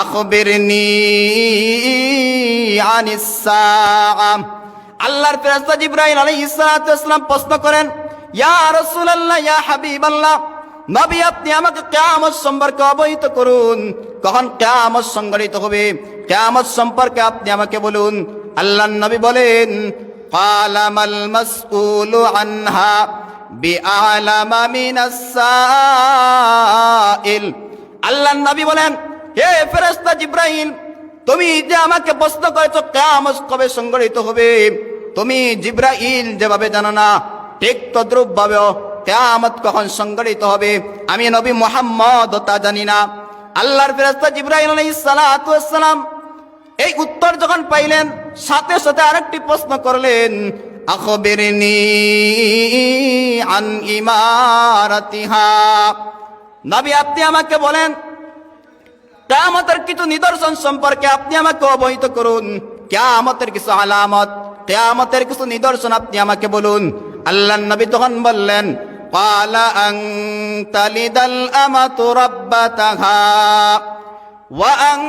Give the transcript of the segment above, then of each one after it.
আখবিরনি আনিস সাআম। আল্লাহর ফেরেশতা জিবরাইল আলাইহিস সালাতু প্রশ্ন করেন, ইয়া রাসূলুল্লাহ, ইয়া হাবিবাল্লাহ, নবী আপনি আমাকে কেয়ামত সম্পর্কে অবহিত করুন। কখন কেয়ামত সংগঠিত হবে? কেয়ামত সম্পর্কে আপনি আমাকে বলুন। আল্লাহ নবী বলেন কালামাল মাসউলু আনহা বিআলামা মিনাস সাইল। আল্লাহ নবী বলেন হে ফেরেশতা জিব্রাইল, তুমি যে আমাকে প্রশ্ন করেছ, কিয়ামত কবে সংগঠিত হবে? তুমি জিব্রাইল যেভাবে জানো না, ঠিক তদ্রুপ ভাবে কেয়ামত কখন সংগঠিত হবে, আমি নবী মোহাম্মদ তা জানি না। আল্লাহর আলাইহিস সালাতু ওয়াসসালাম এই উত্তর যখন পাইলেন, সাথে সাথে আরেকটি প্রশ্ন করলেন আন ইমারাতিহা? নবী আপনি আমাকে বলেন কেয়ামতের কিছু নিদর্শন সম্পর্কে আপনি আমাকে অবহিত করুন কেয়ামতের কিছু আলামত কেয়ামতের কিছু নিদর্শন আপনি আমাকে বলুন আল্লাহ নবী তখন বললেন قال أن تلد الأمة ربتها وأن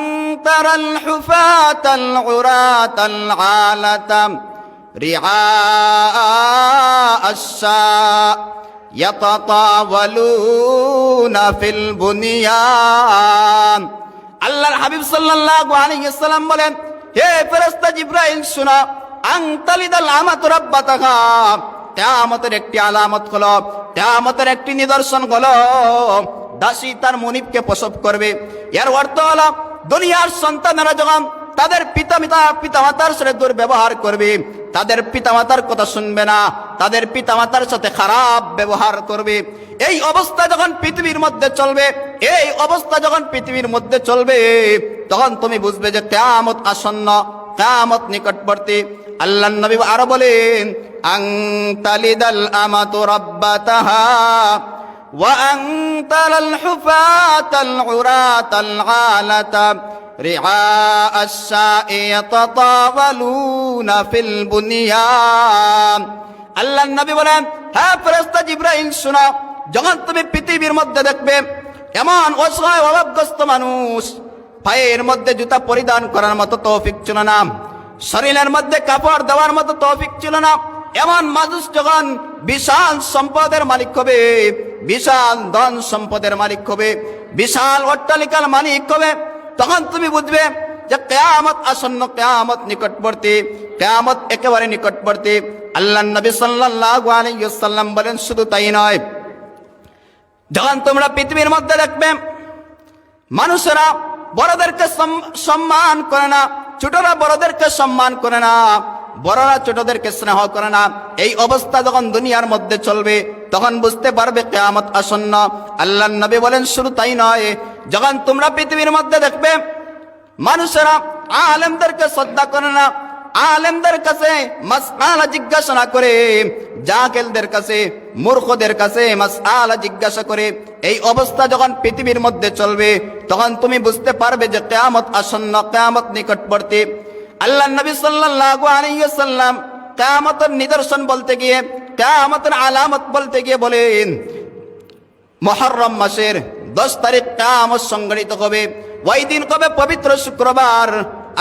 ترى الحفاة العراة العالة رعاء الشاء يتطاولون في البنيان আল্লাহর হাবিব সাল্লাল্লাহু আলাইহি বলেন, হে ফেরেশতা জিব্রাইল, শোনা আংতালিদাল আমাত রাব্বাতাহা। কিয়ামতের একটি আলামত হলো, কিয়ামতের একটি নিদর্শন হলো, দাসী তার মনিবকে প্রসব করবে। এর অর্থ হলো, দুনিয়ার সন্তানেরা যখন তাদের পিতা পিতা পিতামাতার সাথে দুর্ব্যবহার করবে তাদের পিতামাতার কথা শুনবে না তাদের পিতামাতার সাথে খারাপ ব্যবহার করবে এই অবস্থা যখন পৃথিবীর মধ্যে চলবে এই অবস্থা যখন পৃথিবীর মধ্যে চলবে তখন তুমি বুঝবে যে কেয়ামত আসন্ন কেয়ামত নিকটবর্তী আল্লাহ নবী আরো বলেন আং তালিদাল আমাতু রাব্বাতাহা وأن ترى الحفاة العراة العالة رعاء الشاء يتطاولون في البنيان আল্লাহ নবী বলেন হ্যাঁ ফেরেশতা জিব্রাইল শোনা যখন তুমি পৃথিবীর মধ্যে দেখবে এমন অসহায় অভাবগ্রস্ত মানুষ পায়ের মধ্যে জুতা পরিধান করার মতো তৌফিক ছিল না শরীরের মধ্যে কাপড় দেওয়ার মতো তৌফিক ছিল না এমন মানুষ যখন বিশাল সম্পদের মালিক হবে বিশাল ধন সম্পদের মালিক হবে বিশাল অট্টালিকার মালিক হবে তখন তুমি বুঝবে যে কেয়ামত আসন্ন কেয়ামত নিকটবর্তী, কেয়ামত একেবারে নিকটবর্তী। আল্লাহ নবী সাল্লাহাম বলেন, শুধু তাই নয়, যখন তোমরা পৃথিবীর মধ্যে দেখবে, মানুষেরা বড়দেরকে সম্মান করে না, ছোটরা বড়দেরকে সম্মান করে না বড়রা ছোটদেরকে স্নেহ করে না। এই অবস্থা যখন দুনিয়ার মধ্যে চলবে, তখন বুঝতে পারবে কেয়ামত আসন্ন। আল্লাহ নবী বলেন শুরু তাই নয়, যখন তোমরা পৃথিবীর মধ্যে দেখবে, মানুষেরা আলেমদেরকে শ্রদ্ধা করে না, আলেমদের কাছে মাসআলা জিজ্ঞাসা না করে জাকেলদের কাছে, মূর্খদের কাছে মাসআলা জিজ্ঞাসা করে। এই অবস্থা যখন পৃথিবীর মধ্যে চলবে, তখন তুমি বুঝতে পারবে যে কেয়ামত আসন্ন, কেয়ামত নিকটবর্তী। আল্লাহ নবী সাল্লাল্লাহু আলাইহি ওয়াসাল্লাম নিদর্শন বলতে গিয়ে, কিয়ামতের আলামত বলতে গিয়ে বলেন, মহরম মাসের দশ তারিখ কামত সংগঠিত হবে। ওই দিন কবে পবিত্র শুক্রবার?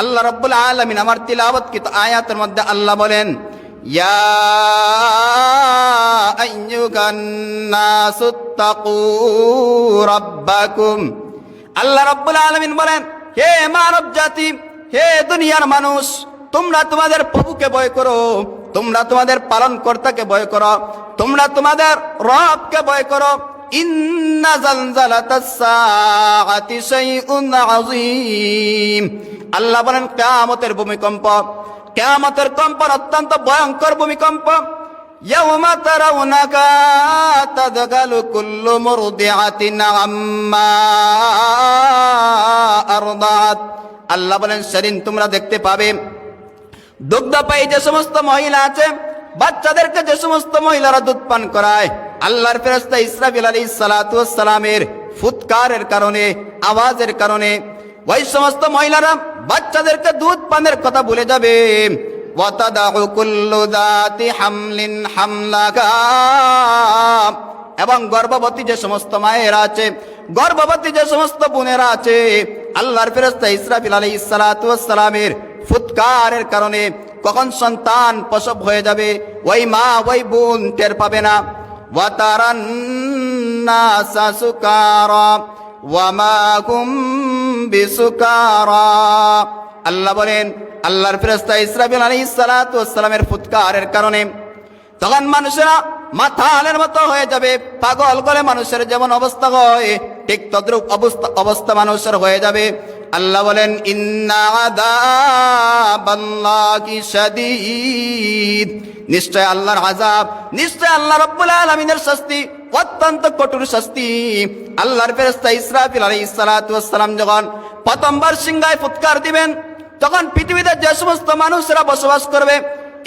আল্লাহ রব্বুল আলমিন আমার তিলাবত কিত আয়াতের মধ্যে আল্লাহ বলেন, ইয়া আল্লাহ রব্বুল আলমিন বলেন, হে মানব জাতি হে দুনিয়ার মানুষ, তোমরা তোমাদের প্রভুকে ভয় করো, তোমরা তোমাদের পালন কর্তাকে ভয় করো, তোমরা তোমাদের রবকে ভয় করো। আল্লাহ বলেন, কিয়ামতের ভূমিকম্প। কিয়ামতের কম্পন অত্যন্ত ভয়ঙ্কর ভূমিকম্প। ইয়াউমা তারাউনাকা তাদগালু কুল্লু মুরদিআতিন আম্মা। আল্লাহ বলেন, সেদিন তোমরা দেখতে পাবে দুগ্ধ পাই যে সমস্ত মহিলা আছে, বাচ্চাদেরকে যে সমস্ত মহিলারা দুধ পান করায়, আল্লাহর ফেরস্তা ইসরাফিল আলী সালাতামের ফুৎকারের কারণে, আওয়াজের কারণে, ওই সমস্ত মহিলারা বাচ্চাদেরকে দুধ পানের কথা বলে যাবে। এবং গর্ভবতী যে সমস্ত মায়েরা আছে, গর্ভবতী যে সমস্ত বোনেরা আছে আল্লাহর ফেরেস্তা ইসরাফিল আলী সালামের ফুৎকারের কারণে কখন সন্তান প্রসব হয়ে যাবে, ওই মা, ওই বোন টের পাবে না। আল্লাহ বলেন, আল্লাহর ফেরেস্তা ইসরাফিল আলী সালামের ফুৎকারের কারণে তখন মানুষেরা মাথা মাথালের মতো হয়ে যাবে, পাগল করে মানুষের যেমন অবস্থা হয়, ঠিক তদ্রুপ অবস্থা অবস্থা মানুষের হয়ে যাবে। আল্লাহ বলেন নিশ্চয় আল্লাহর আযাব, নিশ্চয় আল্লাহ রাব্বুল আলামিনের শাস্তি, অত্যন্ত কঠোর শাস্তি। আল্লাহর ফেরেশতা ইসরাফিল ওয়াস সালাম যখন প্রথমবার সিংহায় ফুৎকার দিবেন, তখন পৃথিবীতে যে সমস্ত মানুষরা বসবাস করবে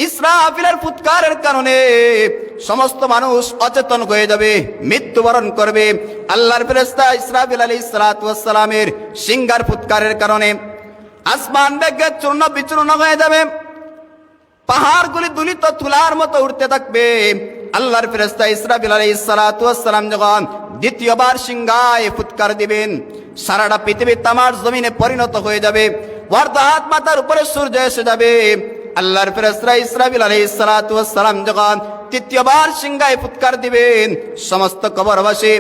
ইসরাফিলের ফুৎকারের কারণে সমস্ত মানুষ অচেতন হয়ে যাবে, মৃত্যুবরণ করবে। আল্লাহর ফেরেস্তা ইসরাফিল আলী সালামের সিঙ্গার ফুৎকারের কারণে আসমান বেগে চূর্ণ বিচূর্ণ হয়ে যাবে। পাহাড়গুলি দুলিত তুলার মতো উঠতে থাকবে। আল্লাহর ফেরেস্তা ইসরাফিল আলী সালাম যখন দ্বিতীয়বার সিংহায় ফুৎকার দিবেন, সারাটা পৃথিবী তামার জমিনে পরিণত হয়ে যাবে। হাত মাথার উপরে সূর্য এসে যাবে। আল্লাহর ফেরেশতা ইসরাফিল আলাইহিস সালাতু ওয়াস সালাম যখন তৃতীয়বার সিংহায় ফুৎকার দিবেন, সমস্ত কবরবাসী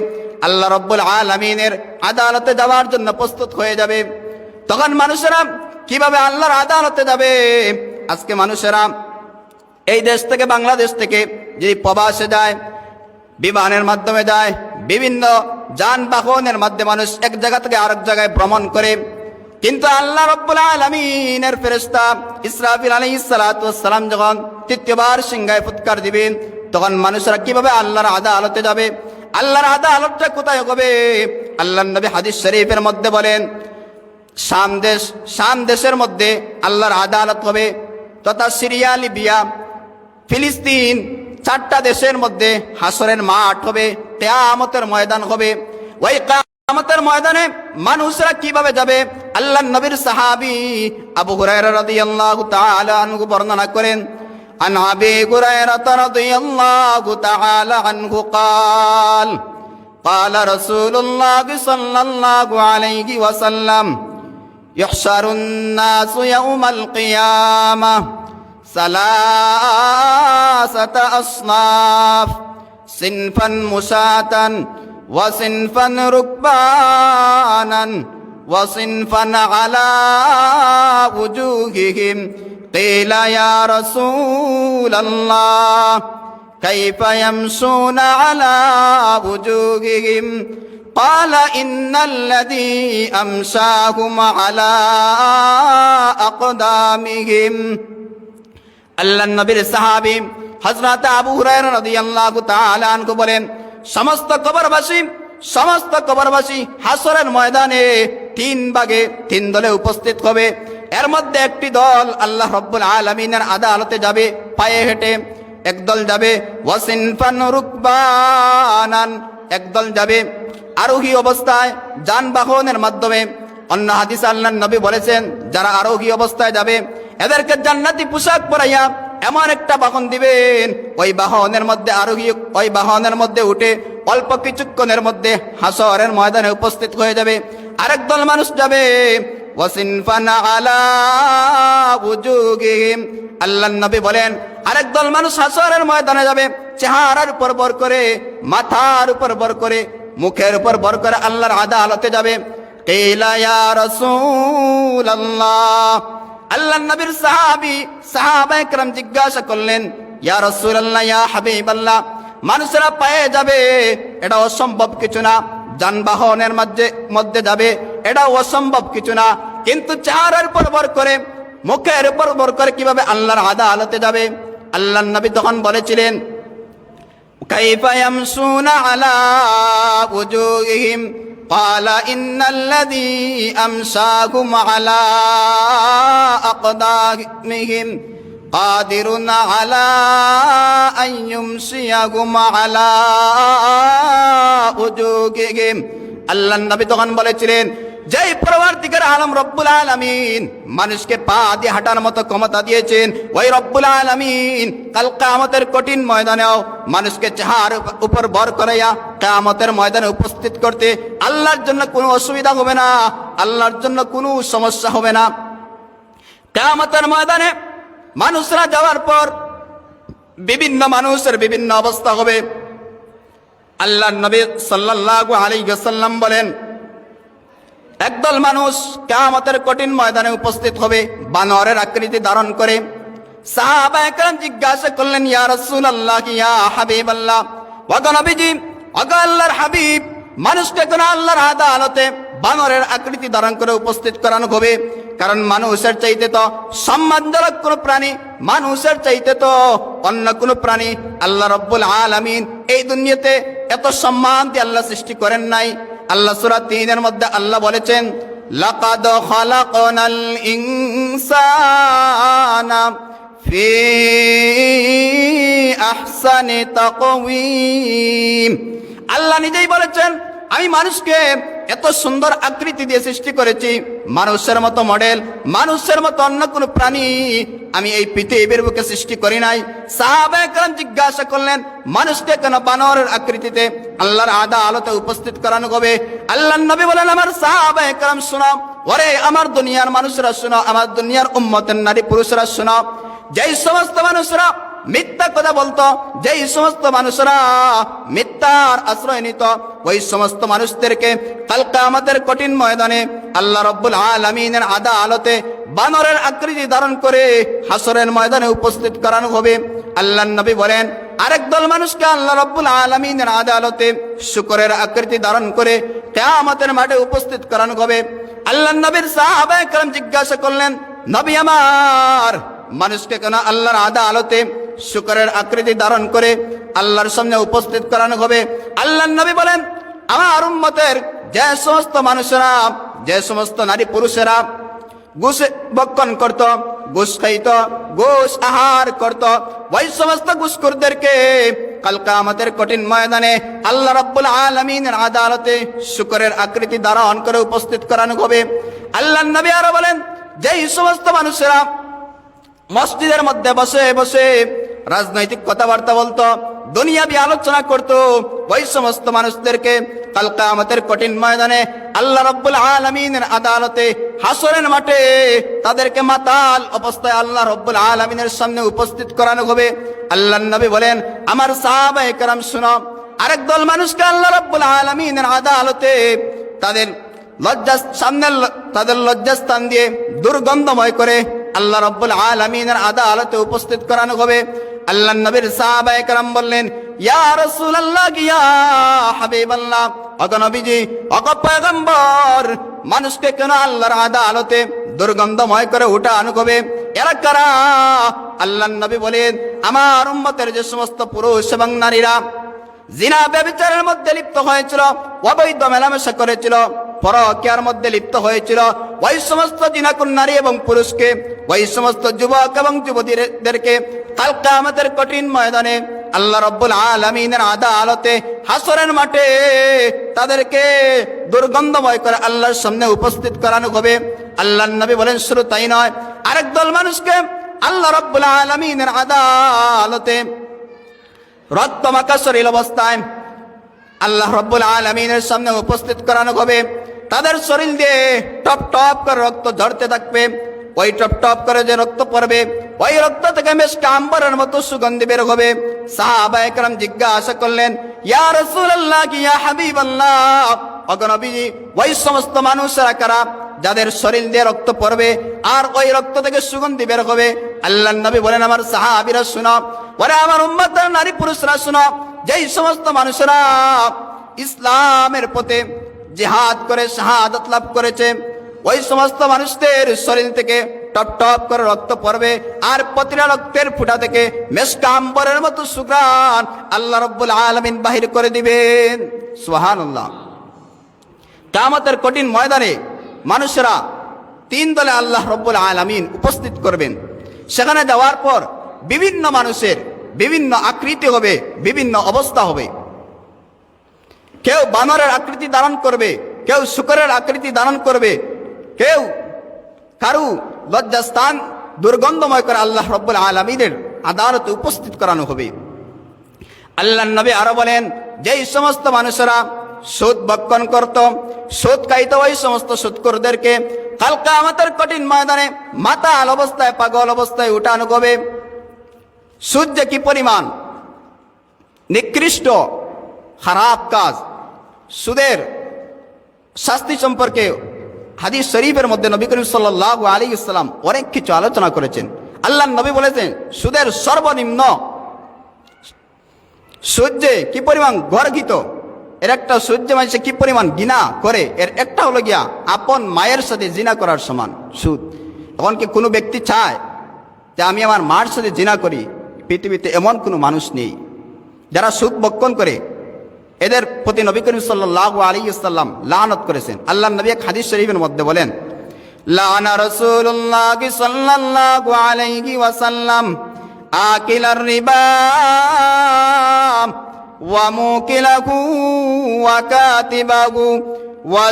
আল্লাহ রব্বুল আলামিনের আদালতে যাওয়ার জন্য প্রস্তুত হয়ে যাবে। তখন মানুষেরা কীভাবে আল্লাহর আদালতে যাবে? আজকে মানুষেরা এই দেশ থেকে, বাংলাদেশ থেকে যদি প্রবাসে যায়, বিমানের মাধ্যমে যায়, বিভিন্ন যানবাহনের মাধ্যমে মানুষ এক জায়গা থেকে আরেক জায়গায় ভ্রমণ করে কিন্তু আল্লাহ রব্বুল আলমিনের ফেরেস্তা ইসরাফিল আলী সালাম যখন তৃতীয়বার সিংহায় ফুৎকার দিবেন তখন মানুষরা কীভাবে আল্লাহর আদা আলোতে যাবে? আল্লাহর আদা আলোটা কোথায় হবে? আল্লাহ নবী হাদিস শরীফের মধ্যে বলেন, শাম দেশ, শাম দেশের মধ্যে আল্লাহর আদা আলত হবে, তথা সিরিয়া, লিবিয়া, ফিলিস্তিন, চারটা দেশের মধ্যে হাসরের মাঠ হবে তেয়ামতের ময়দান হবে। ওই আমাদের ময়দানে মানুষরা কীভাবে যাবে? আল্লাহ নবীর সাহাবি আবু হুরায়রা রাদিয়াল্লাহু তাআলা আনহু বর্ণনা করেন عن أبي هريرة رضي الله تعالى عنه قال قال رسول الله صلى الله عليه وسلم يحشر الناس يوم القيامة ثلاثة أصناف صنفا مشاة وصنفا ركبانا وصنفا على وجوههم قيل يا رسول الله كيف يمشون على وجوههم قال إن الذي أمشاهم على أقدامهم আল্লাহ নবীর সাহাবি হজরত আবু হুরায়রা রাদিয়াল্লাহু তাআলা আনহু বলেন সমস্ত কবরবাসী সমস্ত কবরবাসী হাসরের ময়দানে তিন ভাগে তিন দলে উপস্থিত হবে। এর মধ্যে একটি দল আল্লাহ রব্বুল আলমিনের আদালতে যাবে, পায়ে হেঁটে। একদল যাবে একদল যাবে আরোহী অবস্থায় যানবাহনের মাধ্যমে। অন্য হাদিস আল্লাহ নবী বলেছেন, যারা আরোহী অবস্থায় যাবে, এদেরকে জান্নাতি পোশাক পরাইয়া এমন একটা বাহন দিবেন। ওই বাহনের মধ্যে আরোহী, ওই বাহনের মধ্যে উঠে অল্প কিছুক্ষণের মধ্যে হাসরের ময়দানে উপস্থিত হয়ে যাবে। আরেক দল মানুষ যাবে। আল্লাহ নবী বলেন, আরেক দল মানুষ হাসরের ময়দানে যাবে, চেহারার উপর বর করে, মাথার উপর বর করে, মুখের উপর বর করে আল্লাহর আদালতে যাবে। আল্লাহ নবীর সাহাবি, সাহাবা একরাম জিজ্ঞাসা করলেন, ইয়া রাসূলুল্লাহ, ইয়া হাবিবাল্লাহ, মানুষেরা পায়ে যাবে, এটা অসম্ভব কিছু না। যানবাহনের মধ্যে মধ্যে যাবে এটা অসম্ভব কিছু না কিন্তু চেহারার উপর ভর করে মুখের উপর ভর করে কিভাবে আল্লাহর আদালতে যাবে আল্লাহ নবী তখন বলেছিলেন كيف يمشون على وجوههم قال إن الذي أمساهم على أقدامهم قادر على أن يمسيهم على وجوههم আল্লাহ নবী তখন বলেছিলেন যেই পরবর্তীকার আলম রব্বুল আলমিন মানুষকে পা দিয়ে হাঁটার মতো ক্ষমতা দিয়েছেন ওই রব্বুল আলমিন কাল কামতের কঠিন ময়দানেও মানুষকে চাহার উপর বর করাইয়া কামতের ময়দানে উপস্থিত করতে আল্লাহর জন্য কোনো অসুবিধা হবে না আল্লাহর জন্য কোনো সমস্যা হবে না কামতের ময়দানে মানুষরা যাওয়ার পর বিভিন্ন মানুষের বিভিন্ন অবস্থা হবে। আল্লাহ নবী সাল্লাল্লাহু আলাইহি ওয়াসাল্লাম বলেন, একদল মানুষ কিয়ামতের কঠিন ময়দানে উপস্থিত হবে, বানরের আকৃতি ধারণ করে। সাহাবা একরাম জিজ্ঞাসা করলেন, ইয়া রাসূলুল্লাহ, ইয়া হাবিবাল্লাহ, ওগো নবীজি, ওগো আল্লাহর হাবিব, মানুষকে কোন আল্লাহর আদালতে বানরের আকৃতি ধারণ করে উপস্থিত করানো হবে? কারণ মানুষের চাইতে তো সম্মানজনক কোন প্রাণী, মানুষের চাইতে তো অন্য কোন প্রাণী আল্লাহ রব্বুল আলামিন এই দুনিয়াতে এত সম্মান দিয়ে আল্লাহ সৃষ্টি করেন নাই। আল্লাহ সূরা তিনের মধ্যে আল্লাহ বলেছেন আল্লাহ নিজেই বলেছেন, আমি মানুষকে এত সুন্দর আকৃতি দিয়ে সৃষ্টি করেছি, মানুষের মতো মডেল, মানুষের মতো অন্য কোনো প্রাণী আমি এই পৃথিবীর বুকে সৃষ্টি করি নাই। সাহাবা একরাম জিজ্ঞাসা করলেন, মানুষকে কেন বানরের আকৃতিতে আল্লাহর আদা আলোতে উপস্থিত করানো হবে? আল্লাহ নবী বলেন, আমার সাহাবা একরাম শোনাও ওরে আমার দুনিয়ার মানুষরা শোনাও আমার দুনিয়ার উম্মতের নারী পুরুষরা শোনাও যেই সমস্ত মানুষরা মিথ্যা কথা বলতো, যেই সমস্ত মানুষরা মিথ্যার আশ্রয় নিত, ওই সমস্ত মানুষদেরকে কালকা আমাদের কঠিন ময়দানে আল্লাহ রব্বুল আলমিনের আদা আলোতে বানরের আকৃতি ধারণ করে হাসরের ময়দানে উপস্থিত করানো হবে। আল্লাহ নবী বলেন, আরেক দল মানুষকে আল্লাহ রব্বুল আলমিনের আদালতে শুকরের আকৃতি ধারণ করে কেয়ামতের মাঠে উপস্থিত করানো হবে। আল্লাহ নবীর সাহাবা একরাম জিজ্ঞাসা করলেন, নবী আমার, মানুষকে কেন আল্লাহর আদা আলোতে শুকরের আকৃতি ধারণ করে আল্লাহর সামনে উপস্থিত করানো হবে। আল্লাহ নবী বলেন, আমার উম্মতের যে সমস্ত মানুষেরা, যে সমস্ত নারী পুরুষেরা ঘুষ বক্ষণ করত, ঘুষ খাইত, ঘুষ আহার করত, ওই সমস্ত ঘুষখোরদেরকে কালকা আমাদের কঠিন ময়দানে আল্লাহ রাব্বুল আলমিনের আদালতে শুকরের আকৃতি ধারণ করে উপস্থিত করানো হবে। আল্লাহ নবী আরও বলেন, যেই সমস্ত মানুষেরা মসজিদের মধ্যে বসে বসে রাজনৈতিক কথাবার্তা বলতো, দুনিয়াবি আলোচনা করত, ওই সমস্ত মানুষদেরকে কালকা আমাদের কঠিন ময়দানে আল্লাহ রব্বুল আলমিনের আদালতে হাসরের মাঠে তাদেরকে মাতাল অবস্থায় আল্লাহ রব্বুল আলমিনের সামনে উপস্থিত করানো হবে। আল্লাহ নবী বলেন, আমার সাহাবা একরাম, শুনো, আরেক দল মানুষকে আল্লাহ রব্বুল আলমিনের আদালতে তাদের লজ্জা সামনের ল- তাদের লজ্জাস্থান দিয়ে দুর্গন্ধময় করে আল্লাহ রব্বুল আলমিনের আদালতে উপস্থিত করানো হবে। আল্লাহ নবীর সাহাবা একরাম বললেন নবীজি মানুষকে কেন আল্লাহর আদালতে দুর্গন্ধময় করে উঠানো হবে এরা কারা? আল্লাহ নবী বলেন, আমার উম্মতের যে সমস্ত পুরুষ এবং নারীরা জিনা ব্যবিচারের মধ্যে লিপ্ত হয়েছিল, অবৈধ মেলামেশা করেছিল, পরকিয়ার মধ্যে লিপ্ত হয়েছিল। ওই সমস্ত জিনাকুন নারী এবং পুরুষকে, ওই সমস্ত যুবক এবং যুবতীদেরকে কালকা আমাদের কঠিন ময়দানে আল্লাহ রব্বুল আলমিনের আদালতে হাসরের মাঠে তাদেরকে দুর্গন্ধময় করে আল্লাহর সামনে উপস্থিত করানো হবে। আল্লাহ নবী বলেন শুরু তাই নয়, আরেক দল মানুষকে আল্লাহ রব্বুল আলমিনের আদালতে রক্ত মাকা শরীর অবস্থায় আল্লাহ রব্বুল আলমিনের সামনে উপস্থিত করানো হবে। তাদের শরীর দিয়ে টপ টপ করে রক্ত ঝরতে থাকবে। ওই টপ টপ করে যে রক্ত পড়বে ওই রক্ত থেকে বেশ কাম্বরের মতো সুগন্ধি বের হবে সাহাবা একরাম জিজ্ঞাসা করলেন ইয়া রাসূলুল্লাহ কি ইয়া হাবিবাল্লাহ ওই সমস্ত মানুষেরা কারা যাদের শরীর দিয়ে রক্ত পড়বে আর ওই রক্ত থেকে সুগন্ধি বের হবে আল্লাহ নবী বলেন আমার সাহাবিরা শুনো ওরে আমার উম্মতের নারী পুরুষরা শুনো যেই সমস্ত মানুষেরা ইসলামের পথে জেহাদ করে শাহাদত লাভ করেছে ওই সমস্ত মানুষদের শরীর থেকে টপ করে রক্ত পড়বে, আর প্রতিটা রক্তের ফুটা থেকে মেসকাম্বরের মতো সুগ্রান আল্লাহ রব্বুল আলমিন বাহির করে দিবেন। সুহানুল্লাহ কামতের কঠিন ময়দানে মানুষেরা তিন দলে আল্লাহ রব্বুল আলামিন উপস্থিত করবেন। সেখানে যাওয়ার পর বিভিন্ন মানুষের বিভিন্ন আকৃতি হবে, বিভিন্ন অবস্থা হবে। কেউ বানরের আকৃতি ধারণ করবে, কেউ শুকরের আকৃতি ধারণ করবে, কেউ কারু লজ্জাস্থান দুর্গন্ধময় করে আল্লাহ রব্বুল আলমীদের আদালতে উপস্থিত করানো হবে। আল্লাহ নবী আরও বলেন, যেই সমস্ত মানুষেরা সুদ বক্ষণ করত, সুদ খাইত, ওই সমস্ত সুদকরদেরকে কালকা আমাদের কঠিন ময়দানে মাথা আল অবস্থায়, পাগল অবস্থায় উঠানো হবে। সুদ যে কি পরিমাণ? নিকৃষ্ট, খারাপ কাজ। সুদের শাস্তি সম্পর্কে হাদিস শরীফের মধ্যে নবী করিম সাল্লাহ আলী ইসলাম অনেক কিছু আলোচনা করেছেন। আল্লাহ নবী বলেছেন, সুদের সর্বনিম্ন সূর্যে কি পরিমাণ গর্হিত? এর একটা সূর্য মানুষে কি পরিমাণ গিনা করে? এর একটা হলো গিয়া আপন মায়ের সাথে জিনা করার সমান সুদ। এখন কি কোনো ব্যক্তি চায় যে আমি আমার মার সাথে জিনা করি? পৃথিবীতে এমন কোনো মানুষ নেই। যারা সুদ বক্ষণ করে এদের প্রতি নবী করিম সাল্লাহ আলী ইসাল্লাম লানত করেছেন। আল্লাহ নবী এক হাদিস শরীফের মধ্যে বলেন, লানা রসুল্লাহ সাল্লাল্লাহু আলাইহি ওয়াসাল্লাম আকিলার রিবা ওয়া মুকিলাহু ওয়া কাতিবাহু ওয়া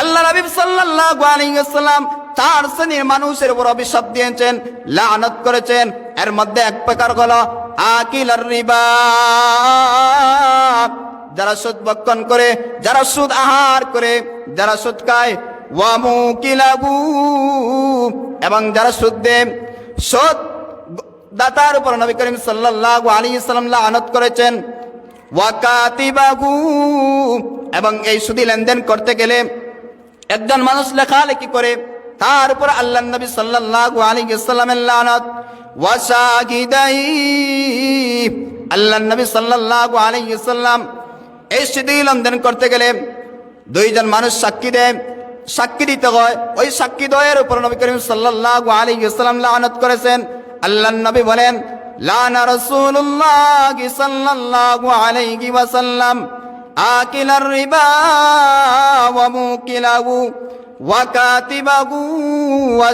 আল্লাহ নবী সাল্লাল্লাহু আলাইহি ওয়াসাল্লাম চার শ্রেণির মানুষের উপর অভিশাপ দিয়েছেন, লানত করেছেন। এর মধ্যে এক প্রকার হলো আকিলার রিবা। যারা সুদ বক্ষণ করে, যারা সুদ আহার করে, যারা সুদ খায় এবং যারা সুদ দেয়, সুদ দাতার উপর নবী করিম সাল্লাল্লাহু আলাইহি সাল্লাম লানত করেছেন। ওয়াকাতিবাহু। এবং এই সুদি লেনদেন করতে গেলে একজন মানুষ লেখালেখি করে তার উপর আল্লাহ নবী সাল্লাল্লাহু আলাইহি সাল্লামের লানত। ওয়াশাহিদাই আল্লাহ নবী সাল্লাল্লাহু আলাইহি সাল্লাম এই সুদি লেনদেন করতে গেলে দুইজন মানুষ সাক্ষী দেয়। সাক্ষী দিতে হয়। ওই সাক্ষী দয়ের উপর নবী করিম সাল্লাল্লাহু আলাইহি সাল্লাম লানত করেছেন। আল্লাহ নবী বলেন, লানা রাসূলুল্লাহ সাল্লাল্লাহু আলাইহি ওয়াসাল্লাম ওয়া মুকিলাহু ওয়া কাতিবাহু ওয়া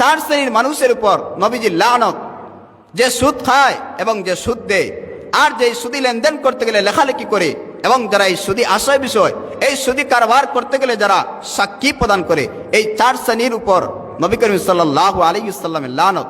চার শ্রেণির মানুষের উপর নবীজি লানত, যে সুদ খায় এবং যে সুদ দেয়। আর যে সুদি লেনদেন করতে গেলে লেখালেখি করে এবং যারা এই সুদি আশয় বিষয়, এই সুদি কারবার করতে গেলে যারা সাক্ষী প্রদান করে, এই চার শ্রেণির উপর নবী করিম সাল্লাহ আলী ইসাল্লামের লানত